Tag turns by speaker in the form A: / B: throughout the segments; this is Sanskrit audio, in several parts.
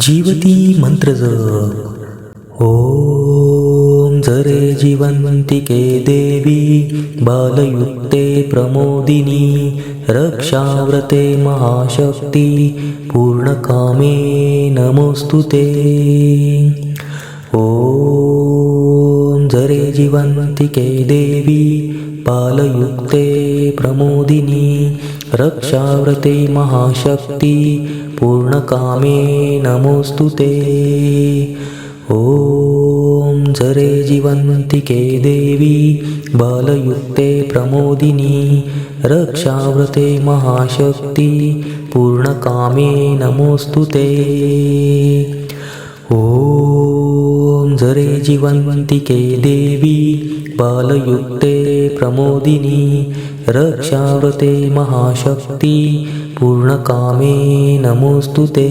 A: जीवती मंत्र ॐ जरे जीवन्तिके देवी बालयुक्ते प्रमोदिनी रक्षाव्रते महाशक्ती पूर्णकामे नमोस्तुते ते. ॐ जरे जीवन्तिके देवी बालयुक्ते प्रमोदिनी रक्षाव्रते महाशक्ति पूर्णकामे नमोऽस्तु ते। ॐ जरे जीवन्तिके देवी बालयुक्ते प्रमोदिनी रक्षाव्रते महाशक्ति पूर्णकामे नमोऽस्तु ते। ॐ जरे जीवन्तिके देवी बालयुक्ते प्रमोदिनी रक्षाव्रते महाशक्ति पूर्णकामे नमोऽस्तु ते।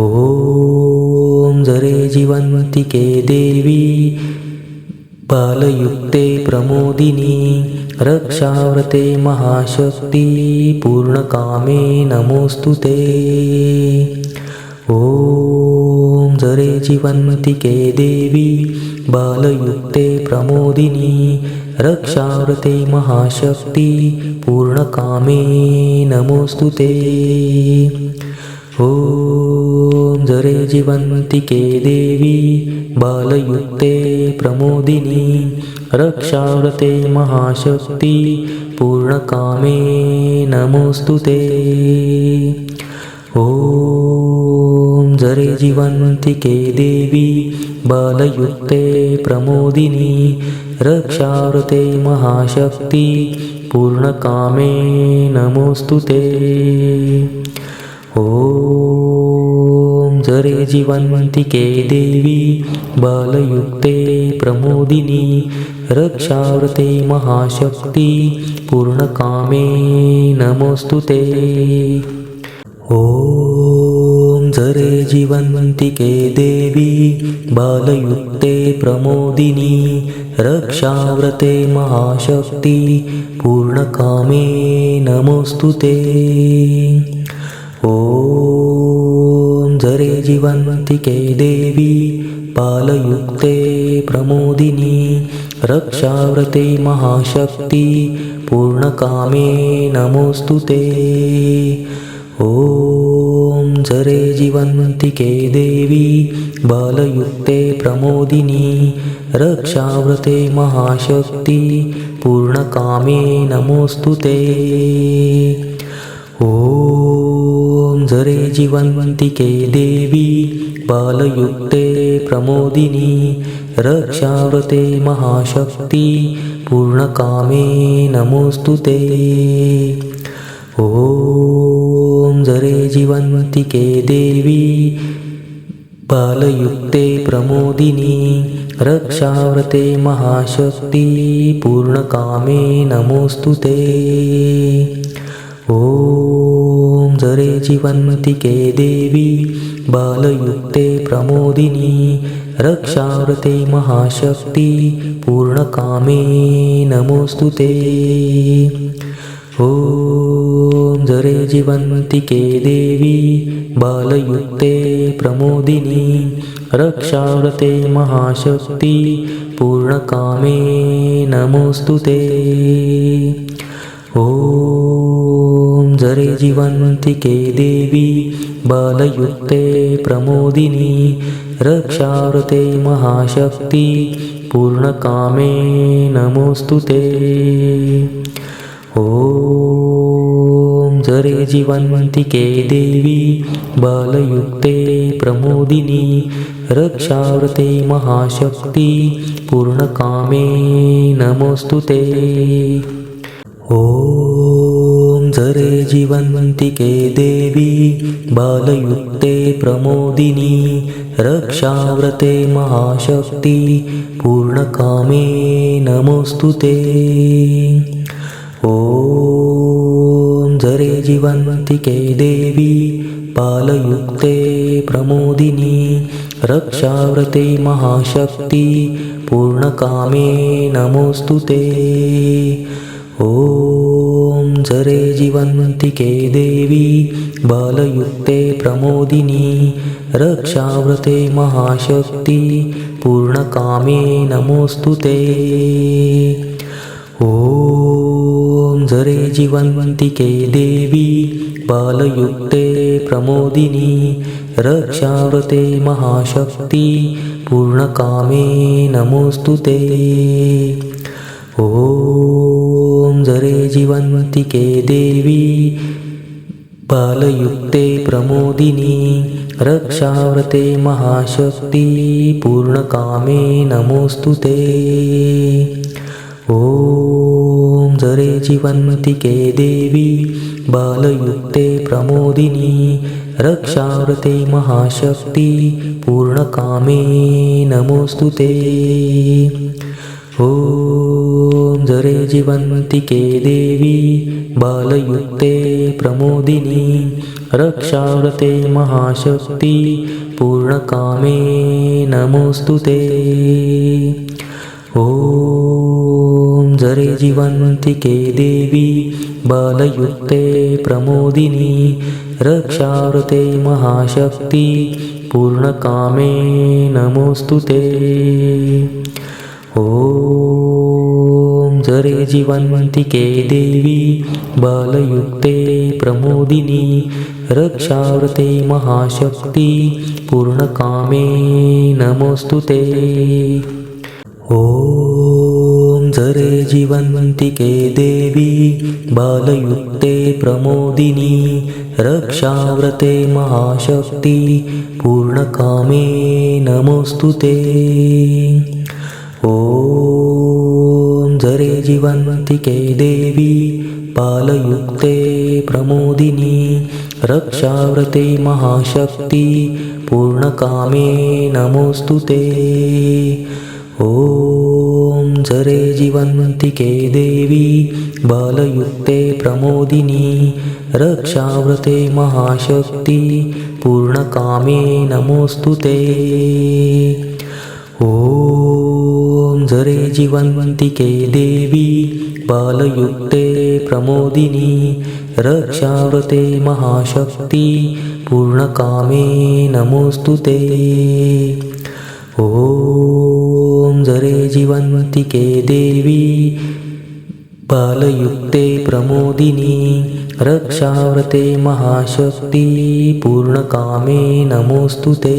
A: ॐ जरे जीवन्तिके देवी बालयुक्ते प्रमोदिनी रक्षाव्रते महाशक्ति पूर्णकामे नमोऽस्तु ते। ॐ जरे जीवन्तिके देवी बालयुक्ते प्रमोदिनी रक्षाव्रते महाशक्ति पूर्णकामे नमोऽस्तु ते। ॐ जरे जीवन्तिके देवी बालयुक्ते प्रमोदिनी रक्षाव्रते महाशक्ति पूर्णकामे नमोऽस्तु ते। ॐ जरे जीवन्तिके देवी बालयुक्ते प्रमोदिनी रक्षाव्रते महाशक्ति पूर्णकामे नमोऽस्तु ते। ॐ जरे जीवन्तिके देवी बालयुक्ते प्रमोदिनी रक्षाव्रते महाशक्ति पूर्णकामे नमोऽस्तु ते। ॐ जरे जीवन्तिके देवी बालयुक्ते प्रमोदिनी रक्षाव्रते महाशक्ति पूर्णकामे नमोऽस्तु ते। ॐ जरे जीवन्तिके देवी पालयुक्ते प्रमोदिनी रक्षाव्रते महाशक्ति पूर्णकामे नमोऽस्तु ते जरे जीवन्तिके देवी बालयुक्ते प्रमोदिनी रक्षाव्रते महाशक्ति पूर्णकामे नमोऽस्तु ते। ॐ जरे जीवन्तिके देवी बालयुक्ते प्रमोदिनी रक्षाव्रते महाशक्ति पूर्णकामे नमोऽस्तु ते। ॐ जरे देवी। बालयुक्ते प्रमोदिनी रक्षाव्रते महाशक्ति पूर्णकामे नमोऽस्तु ते। ॐ जरे जीवन्तिके देवी बालयुक्ते प्रमोदिनी रक्षाव्रते महाशक्ति पूर्णकामे नमोऽस्तु ते। ॐ जरे जीवन्तिके देवी बालयुक्ते प्रमोदिनी रक्षाव्रते महाशक्ति पूर्णकामे नमोऽस्तु ते। ॐ जरे जीवन्तिके देवी बालयुक्ते प्रमोदिनी रक्षाव्रते महाशक्ति पूर्णकामे नमोऽस्तु ते। ॐ जरे जीवन्तिके देवी बालयुक्ते प्रमोदिनी रक्षाव्रते महाशक्ति पूर्णकामे नमोऽस्तु ते। ॐ जरे जीवन्तिके देवी बालयुक्ते प्रमोदिनी रक्षाव्रते महाशक्ति पूर्णकामे नमोऽस्तु ते। ॐ जरे जीवन्तिके देवी बालयुक्ते प्रमोदिनी रक्षाव्रते महाशक्ति पूर्णकामे नमोऽस्तु ते। ॐ जरे जीवन्तिके देवी बालयुक्ते प्रमोदिनी रक्षाव्रते महाशक्ति पूर्णकामे नमोऽस्तु ते। ॐ जरे जीवन्तिके देवी बालयुक्ते प्रमोदिनी रक्षाव्रते महाशक्ती पूर्णकामे नमोऽस्तु ते। ॐ जरे जीवन्तिके देवी बालयुक्ते प्रमोदिनी रक्षाव्रते महाशक्ती पूर्णकामे नमोऽस्तु ते। ॐ जरे जीवन्तिके देवी, बालयुक्ते प्रमोदिनी, रक्षाव्रते महाशक्ति, पूर्णकामे नमोऽस्तु ते। ॐ जरे जीवन्तिके देवी, बालयुक्ते प्रमोदिनी, रक्षाव्रते महाशक्ति, पूर्णकामे नमोऽस्तु ते। ॐ जरे जीवन्तिके देवी बालयुक्ते प्रमोदिनी रक्षाव्रते महाशक्ति पूर्णकामे नमोऽस्तु ते। ॐ जरे जीवन्तिके देवी बालयुक्ते प्रमोदिनी रक्षाव्रते महाशक्ति पूर्णकामे नमोऽस्तु ते। ॐ जरे जीवन्तिके देवी बालयुक्ते प्रमोदिनी रक्षाव्रते महाशक्ति पूर्णकामे नमोऽस्तु ते। ॐ जरे जीवन्तिके देवी पालयुक्ते प्रमोदिनी रक्षाव्रते महाशक्ति पूर्णकामे नमोऽस्तु ते। ॐ जरे जीवन्तिके देवी बालयुक्ते प्रमोदिनी रक्षाव्रते महाशक्ति पूर्णकामे नमोऽस्तु ते। ॐ जरे जीवन्तिके देवी बालयुक्ते प्रमोदिनी रक्षाव्रते महाशक्ति पूर्णकामे नमोऽस्तु ते। ॐ जरे जीवन्तिके देवी, बालयुक्ते प्रमोदिनी, रक्षाव्रते महाशक्ति, पूर्णकामे नमोऽस्तु ते।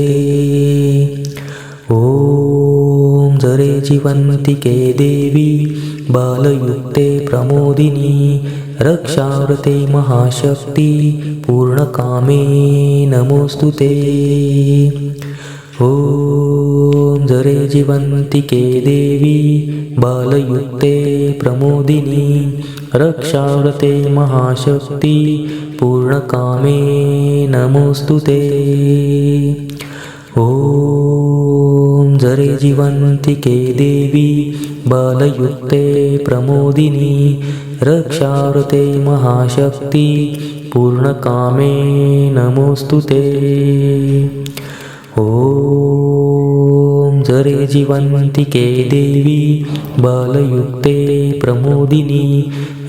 A: ॐ जरे जीवन्तिके देवी, बालयुक्ते प्रमोदिनी, रक्षाव्रते महाशक्ति, पूर्णकामे नमोऽस्तु ते। ॐ जरे जीवन्तिके देवी बालयुक्ते प्रमोदिनी रक्षाव्रते महाशक्ति पूर्णकामे नमोऽस्तु ते। ॐ जरे जीवन्तिके देवी बालयुक्ते प्रमोदिनी रक्षाव्रते महाशक्ति पूर्णकामे नमोऽस्तु ते। ॐ जरे जीवन्तिके देवी बालयुक्ते प्रमोदिनी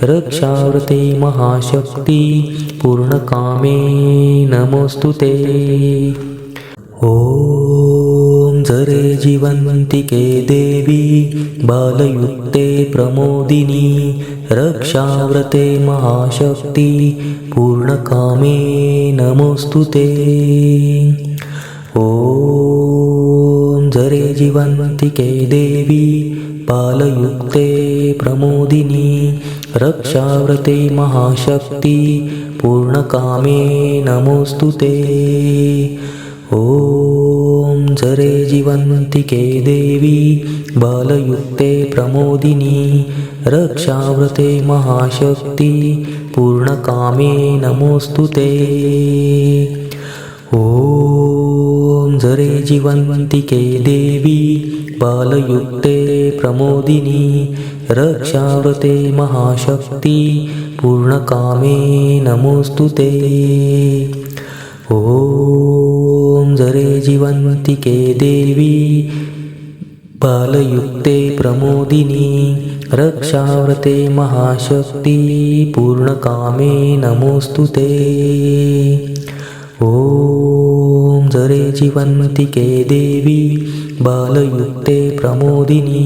A: रक्षाव्रते महाशक्ति पूर्णकामे नमोऽस्तु ते। ॐ जरे जीवन्तिके देवी बालयुक्ते प्रमोदिनी रक्षाव्रते महाशक्ति पूर्णकामे नमोऽस्तु ते। ॐ जरे जीवन्तिके देवी बालयुक्ते प्रमोदिनी रक्षाव्रते महाशक्ति पूर्णकामे नमोऽस्तु ते। ॐ जरे जीवन्तिके देवी बालयुक्ते प्रमोदिनी रक्षाव्रते महाशक्ति पूर्णकामे नमोऽस्तु ते। ॐ जरे जीवन्तिके देवी बालयुक्ते प्रमोदिनी रक्षाव्रते महाशक्ति पूर्णकामे नमोऽस्तु ते। ॐ जरे जीवन्तिके देवी बालयुक्ते प्रमोदिनी रक्षाव्रते महाशक्ति पूर्णकामे नमोऽस्तु ते। ॐ जरे जीवन्तिके देवी बालयुक्ते प्रमोदिनी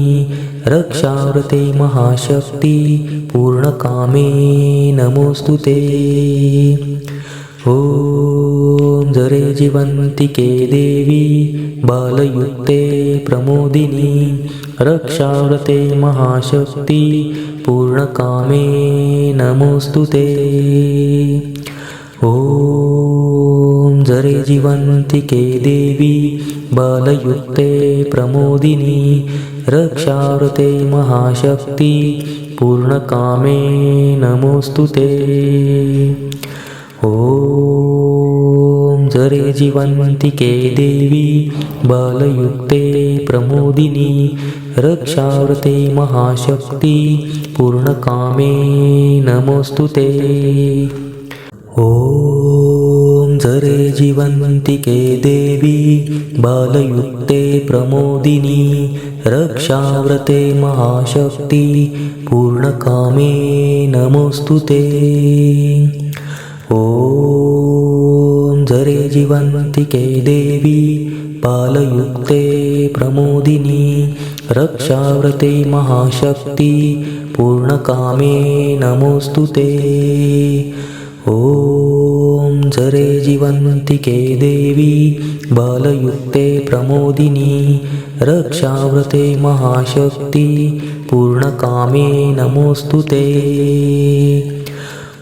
A: रक्षाव्रते महाशक्ति पूर्णकामे नमोऽस्तु ते। ॐ जरे जीवन्तिके देवी बालयुक्ते प्रमोदिनी रक्षाव्रते महाशक्ति पूर्णकामे नमोऽस्तु ते। ॐ जरे जीवन्तिके देवी बालयुक्ते प्रमोदिनी रक्षाव्रते महाशक्ति पूर्णकामे नमोऽस्तु ते। ॐ जरे जीवन्तिके देवी बालयुक्ते प्रमोदिनी रक्षाव्रते महाशक्ति पूर्णकामे नमोऽस्तु ते। ॐ जरे जीवन्तिके देवी बालयुक्ते प्रमोदिनी रक्षाव्रते महाशक्ति पूर्णकामे नमोऽस्तु ते। ॐ जरे जीवन्तिके देवी पालयुक्ते प्रमोदिनी रक्षाव्रते महाशक्ति पूर्णकामे नमोऽस्तु ते जरे जीवन्तिके देवी, बालयुक्ते प्रमोदिनी, रक्षाव्रते महाशक्ति, पूर्णकामे नमोऽस्तु ते।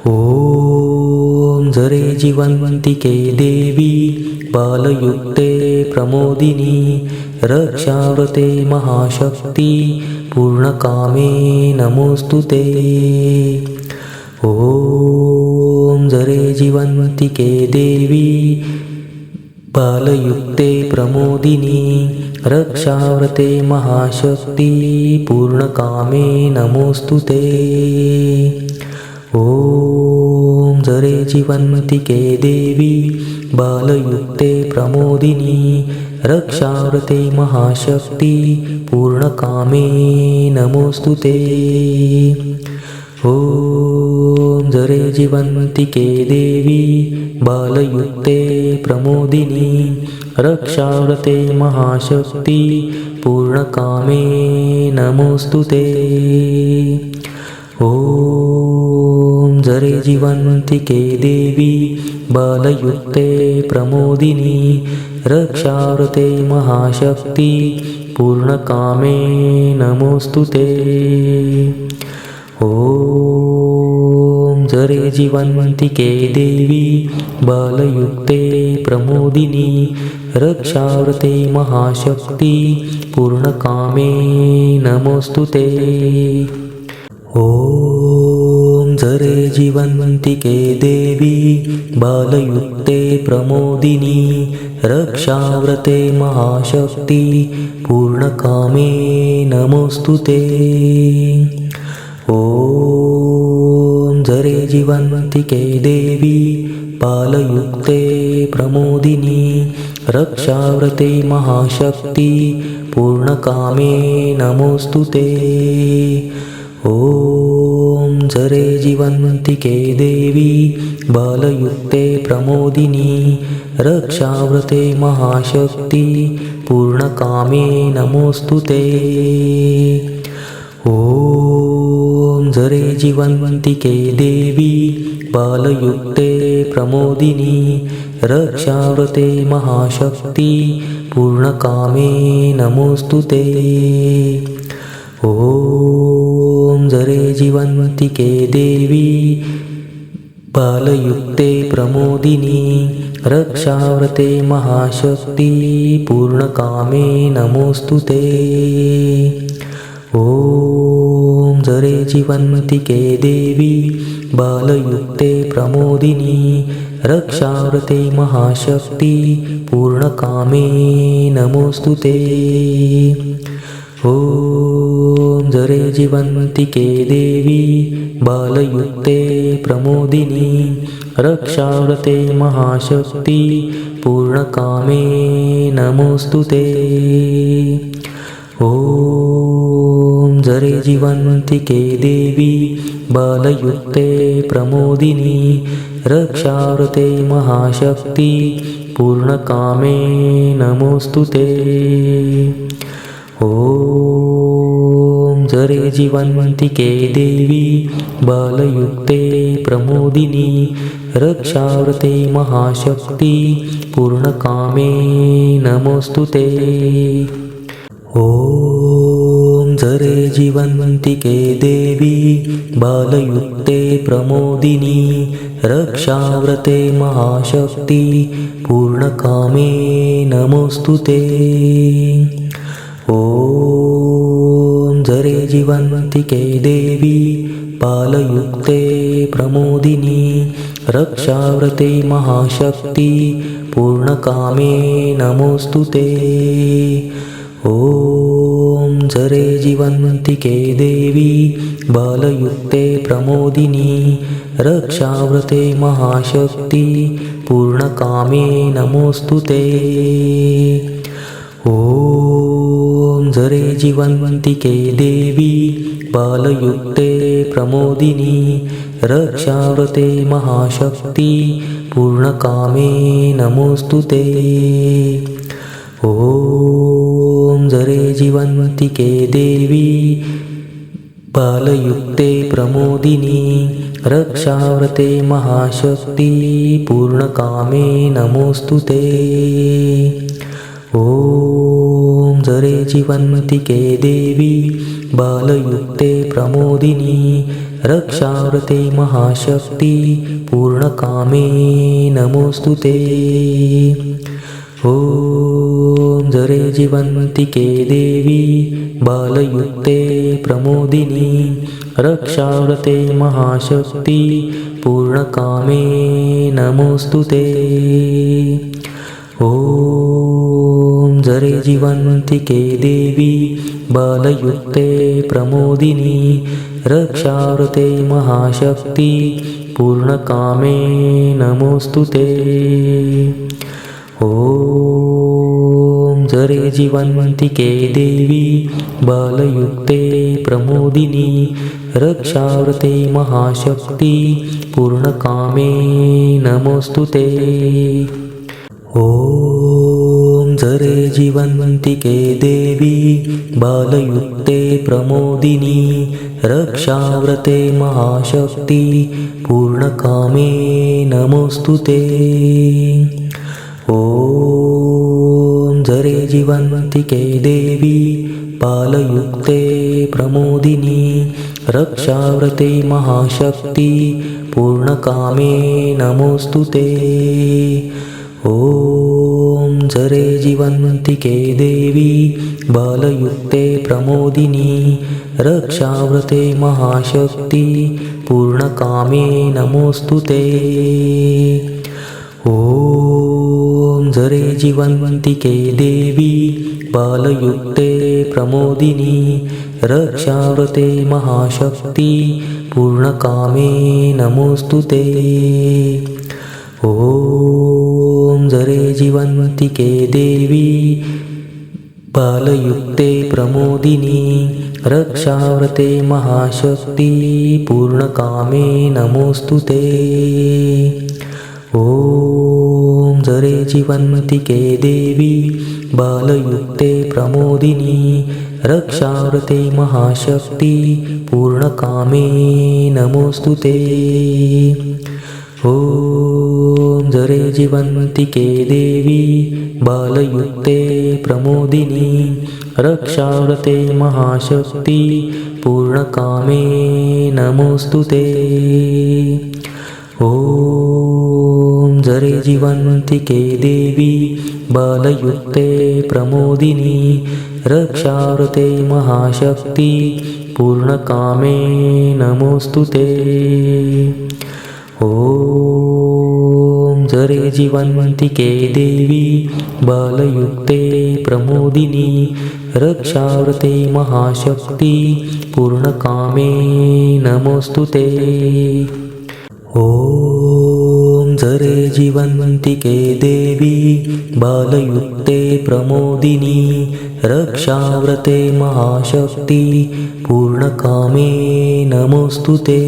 A: ॐ जरे जीवन्तिके देवी, बालयुक्ते प्रमोदिनी, रक्षाव्रते महाशक्ति, पूर्णकामे नमोऽस्तु ते। जरे जीवन्तिके देवी, बालयुक्ते प्रमोदिनी, रक्षाव्रते महाशक्ति, पूर्णकामे नमोऽस्तु ते। ॐ जरे जीवन्तिके देवी, बालयुक्ते प्रमोदिनी, रक्षाव्रते महाशक्ति, पूर्णकामे नमोऽस्तु ते। ॐ जरे जीवन्तिके देवी बालयुक्ते प्रमोदिनी रक्षाव्रते महाशक्ति पूर्णकामे नमोऽस्तु ते। ॐ जरे जीवन्तिके देवी बालयुक्ते प्रमोदिनी रक्षाव्रते महाशक्ति पूर्णकामे नमोऽस्तु ते। ॐ जरे जीवन्तिके देवी बालयुक्ते प्रमोदिनी रक्षाव्रते महाशक्ति पूर्णकामे नमोऽस्तु ते। ॐ जरे जीवन्तिके देवी बालयुक्ते प्रमोदिनी रक्षाव्रते महाशक्ति पूर्णकामे नमोऽस्तु ते। ॐ जरे जीवन्तिके देवी बालयुक्ते प्रमोदिनी रक्षाव्रते महाशक्ति पूर्णकामे नमोऽस्तु ते। ॐ जरे जीवन्तिके देवी बालयुक्ते प्रमोदिनी रक्षाव्रते महाशक्ति पूर्णकामे नमोऽस्तु ते। ॐ जरे जीवन्तिके देवी बालयुक्ते प्रमोदिनी रक्षाव्रते महाशक्ति पूर्णकामे नमोऽस्तु ते। ॐ जरे जीवन्तिके देवी बालयुक्ते प्रमोदिनी रक्षाव्रते महाशक्ति पूर्णकामे नमोऽस्तु ते। ॐ जरे जीवन्तिके देवी बालयुक्ते प्रमोदिनी रक्षाव्रते महाशक्ति पूर्णकामे नमोऽस्तु ते। ॐ जरे जीवन्तिके देवी बालयुक्ते प्रमोदिनी रक्षाव्रते महाशक्ति पूर्णकामे नमोऽस्तु ते। ॐ जरे जीवन्तिके देवी बालयुक्ते प्रमोदिनी रक्षावृते महाशक्ति पूर्णकामे नमोऽस्तु ते। ॐ जरे जीवन्तिके देवी बालयुक्ते प्रमोदिनी रक्षावृते महाशक्ति पूर्णकामे नमोऽस्तु ते। ॐ जरे जीवन्तिके देवी बालयुक्ते प्रमोदिनी रक्षाव्रते महाशक्ति पूर्णकामे नमोऽस्तु ते। ॐ जरे जीवन्तिके देवी पालयुक्ते प्रमोदिनी रक्षाव्रते महाशक्ति पूर्णकामे नमोऽस्तु ते। ॐ जरे जीवन्तिके देवी बालयुक्ते प्रमोदिनी रक्षाव्रते महाशक्ति पूर्णकामे नमोऽस्तु ते। ॐ जरे जीवन्तिके देवी बालयुक्ते प्रमोदिनी रक्षाव्रते महाशक्ति पूर्णकामे नमोऽस्तु ते। ॐ जरे जीवन्तिके देवी बालयुक्ते प्रमोदिनी रक्षाव्रते महाशक्ति पूर्णकामे नमोऽस्तु ते। ॐ जरे जीवन्तिके देवी बालयुक्ते प्रमोदिनी रक्षाव्रते महाशक्ति पूर्णकामे नमोऽस्तु ते। ॐ जरे जीवन्तिके देवी बालयुक्ते प्रमोदिनी रक्षाव्रते महाशक्ति पूर्णकामे नमोऽस्तु ते। ॐ जरे जीवन्तिके देवी बालयुक्ते प्रमोदिनी रक्षाव्रते महाशक्ति पूर्णकामे नमोऽस्तु ते ॐ जरे जीवन्तिके देवी बालयुक्ते प्रमोदिनी रक्षाव्रते महाशक्ति पूर्णकामे नमोऽस्तु ते। ॐ जरे जीवन्तिके देवी बालयुक्ते प्रमोदिनी रक्षाव्रते महाशक्ति पूर्णकामे नमोऽस्तु ते ॐ जरे जीवन्तिके देवी पालयुक्ते प्रमोदिनी रक्षाव्रते महाशक्ति पूर्णकामे नमोऽस्तु ते। ॐ जरे जीवन्तिके देवी बालयुक्ते प्रमोदिनी रक्षाव्रते महाशक्ति पूर्णकामे नमोऽस्तु ते। ॐ जरे जीवन्तिके देवी बालयुक्ते प्रमोदिनी रक्षाव्रते महाशक्ति पूर्णकामे नमोऽस्तु ते। ॐ जरे जीवन्तिके देवी बालयुक्ते प्रमोदिनी रक्षाव्रते महाशक्ति पूर्णकामे नमोऽस्तु ते। ॐ जरे जीवन्तिके देवी बालयुक्ते प्रमोदिनी रक्षाव्रते महाशक्ति पूर्णकामे नमोऽस्तु ते। ॐ जरे जीवन्तिके देवी बालयुक्ते प्रमोदिनी रक्षाव्रते महाशक्ति पूर्णकामे नमोऽस्तु ते। ॐ जरे जीवन्तिके देवी बालयुक्ते प्रमोदिनी रक्षाव्रते महाशक्ति पूर्णकामे नमोऽस्तु ते। ॐ जरे जीवन्तिके देवी बालयुक्ते प्रमोदिनी रक्षाव्रते महाशक्ति पूर्णकामे नमोऽस्तु ते। ॐ झरे जीवन्तिके देवी बालयुक्ते प्रमोदिनी रक्षाव्रते महाशक्ति पूर्णकामे नमोऽस्तु ते।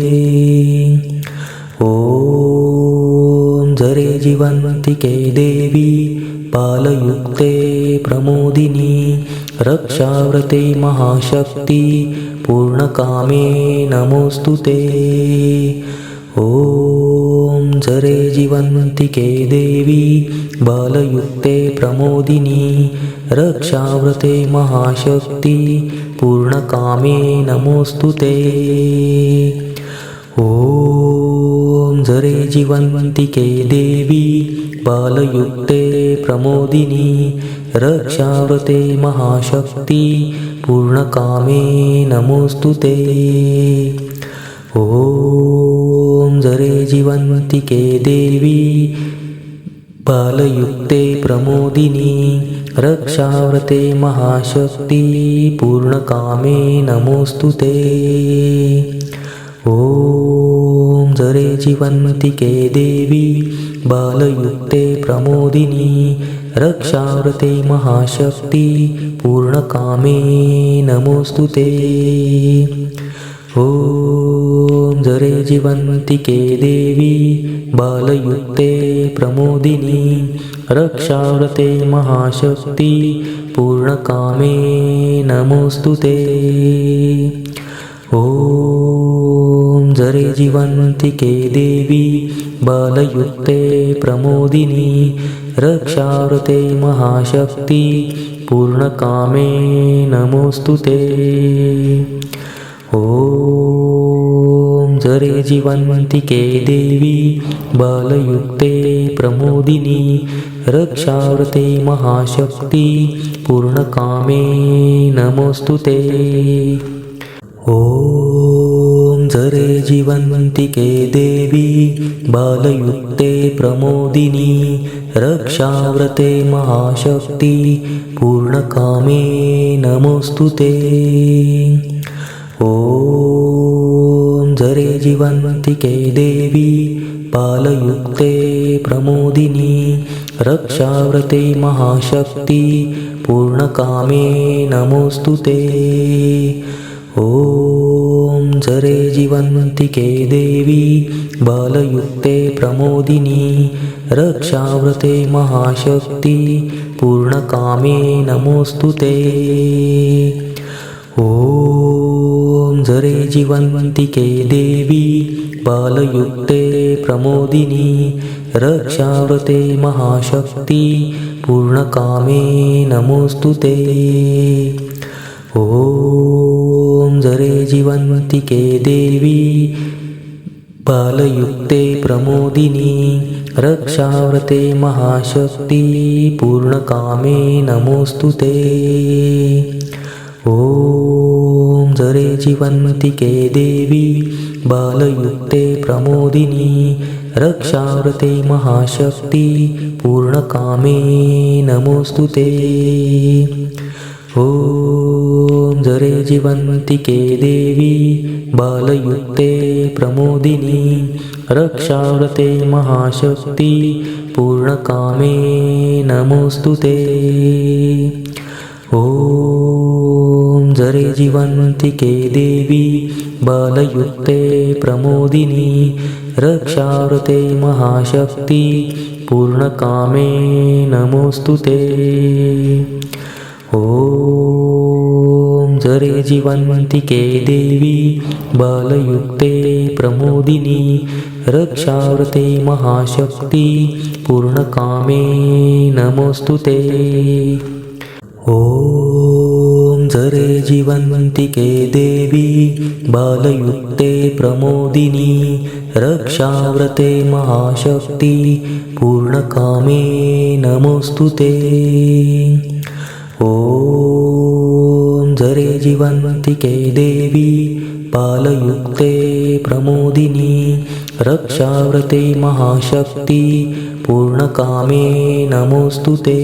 A: ॐ झरे जीवन्तिके देवी बालयुक्ते प्रमोदिनी रक्षाव्रते महाशक्ति पूर्णकामे नमोऽस्तु ते। ॐ झरे जीवन्तिके देवी बालयुक्ते प्रमोदिनी रक्षाव्रते महाशक्ति पूर्णकामे नमोऽस्तु ते। ॐ झरे जीवन्तिके देवी बालयुक्ते प्रमोदिनी रक्षाव्रते महाशक्ति पूर्णकामे नमोऽस्तु ते ॐ झरे जीवन्तिके देवी बालयुक्ते प्रमोदिनी रक्षाव्रते महाशक्ति पूर्णकामे नमोऽस्तु ते। ॐ झरे जीवन्तिके देवी बालयुक्ते प्रमोदिनी रक्षाव्रते महाशक्ति पूर्णकामे नमोऽस्तु ते। ॐ झरे जीवन्तिके देवी बालयुक्ते प्रमोदिनी रक्षाव्रते महाशक्ति पूर्णकामे नमोऽस्तु ते। ॐ झरे जीवन्तिके देवी बालयुक्ते प्रमोदिनी रक्षाव्रते महाशक्ति पूर्णकामे नमोऽस्तु ते। ॐ झरे जीवन्तिके देवी बालयुक्ते प्रमोदिनी रक्षाव्रते महाशक्ति पूर्णकामे नमोऽस्तु ते। ॐ झरे जीवन्तिके देवी बालयुक्ते प्रमोदिनी रक्षाव्रते महाशक्ति पूर्णकामे नमोऽस्तु ते। ॐ जरे जीवन्तिके देवी बालयुक्ते प्रमोदिनी रक्षाव्रते महाशक्ति पूर्णकामे नमोऽस्तु ते। ॐ जरे जीवन्तिके देवी बालयुक्ते प्रमोदिनी रक्षाव्रते महाशक्ति पूर्णकामे नमोऽस्तु ते। ॐ झरे जीवन्तिके देवी बालयुक्ते प्रमोदिनी रक्षाव्रते महाशक्ती पूर्णकामे नमोऽस्तु ते। ॐ झरे जीवन्तिके देवी बालयुक्ते प्रमोदिनी रक्षाव्रते महाशक्ती पूर्णकामे नमोऽस्तु ते। ॐ झरे जीवन्तिके देवी बालयुक्ते प्रमोदिनी रक्षाव्रते महाशक्ति पूर्णकामे नमोऽस्तु ते। ॐ झरे जीवन्तिके देवी बालयुक्ते प्रमोदिनी रक्षाव्रते महाशक्ति पूर्णकामे नमोऽस्तु ते ॐ झरे जीवन्तिके देवी बालयुक्ते प्रमोदिनी रक्षाव्रते महाशक्ति पूर्णकामे नमोऽस्तु ते। ॐ झरे जीवन्तिके देवी बालयुक्ते प्रमोदिनी रक्षाव्रते महाशक्ति पूर्णकामे नमोऽस्तु ते। ॐ झरे जीवन्तिके देवी बालयुक्ते प्रमोदिनी रक्षाव्रते महाशक्ति पूर्णकामे नमोऽस्तु ते। ॐ झरे जीवन्तिके देवी बालयुक्ते प्रमोदिनी रक्षाव्रते महाशक्ति पूर्णकामे नमोऽस्तु ते। ॐ जरे जीवन्तिके देवी बालयुक्ते प्रमोदिनी रक्षाव्रते महाशक्ति पूर्णकामे नमोऽस्तु ते।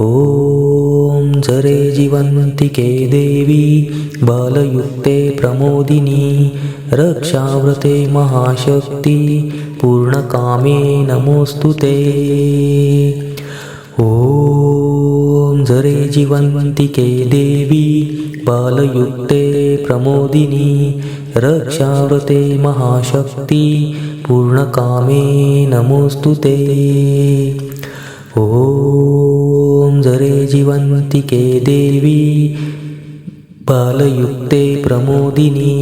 A: ॐ पुंसरे जीवन्तिके देवी बालयुक्ते प्रमोदिनी रक्षाव्रते महाशक्ति पूर्णकामे नमोऽस्तु ते। ॐ जरे जीवन्तिके देवी बालयुक्ते प्रमोदिनी रक्षाव्रते महाशक्ति पूर्णकामे नमोऽस्तु ते। ॐ जरे जीवन्तिके देवी बालयुक्ते प्रमोदिनी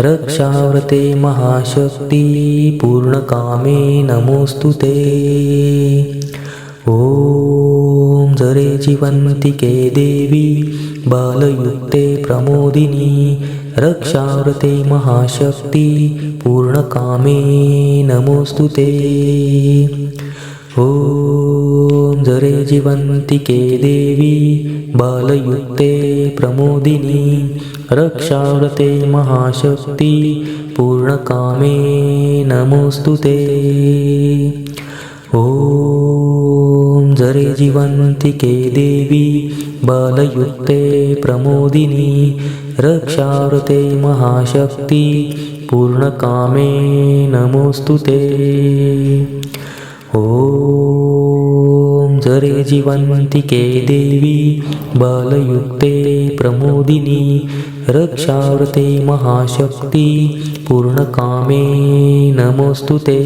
A: रक्षाव्रते महाशक्ति पूर्णकामे नमोऽस्तु ते। ॐ जरे जीवन्तिके देवी बालयुक्ते प्रमोदिनी रक्षाव्रते महाशक्ति पूर्णकामे नमोऽस्तु ते। ॐ ॐ जरे जीवन्तिके देवी बालयुक्ते प्रमोदिनी रक्षाव्रते महाशक्ति पूर्णकामे नमोऽस्तु ते। ॐ जरे जीवन्तिके देवी बालयुक्ते प्रमोदिनी रक्षाव्रते महाशक्ति पूर्णकामे नमोऽस्तु ते। ॐ जरे जीवन्तिके देवी बालयुक्ते ॐ जरे जीवन्तिके देवी बालयुक्ते प्रमोदिनी रक्षाव्रते महाशक्ति पूर्णकामे नमोऽस्तु ते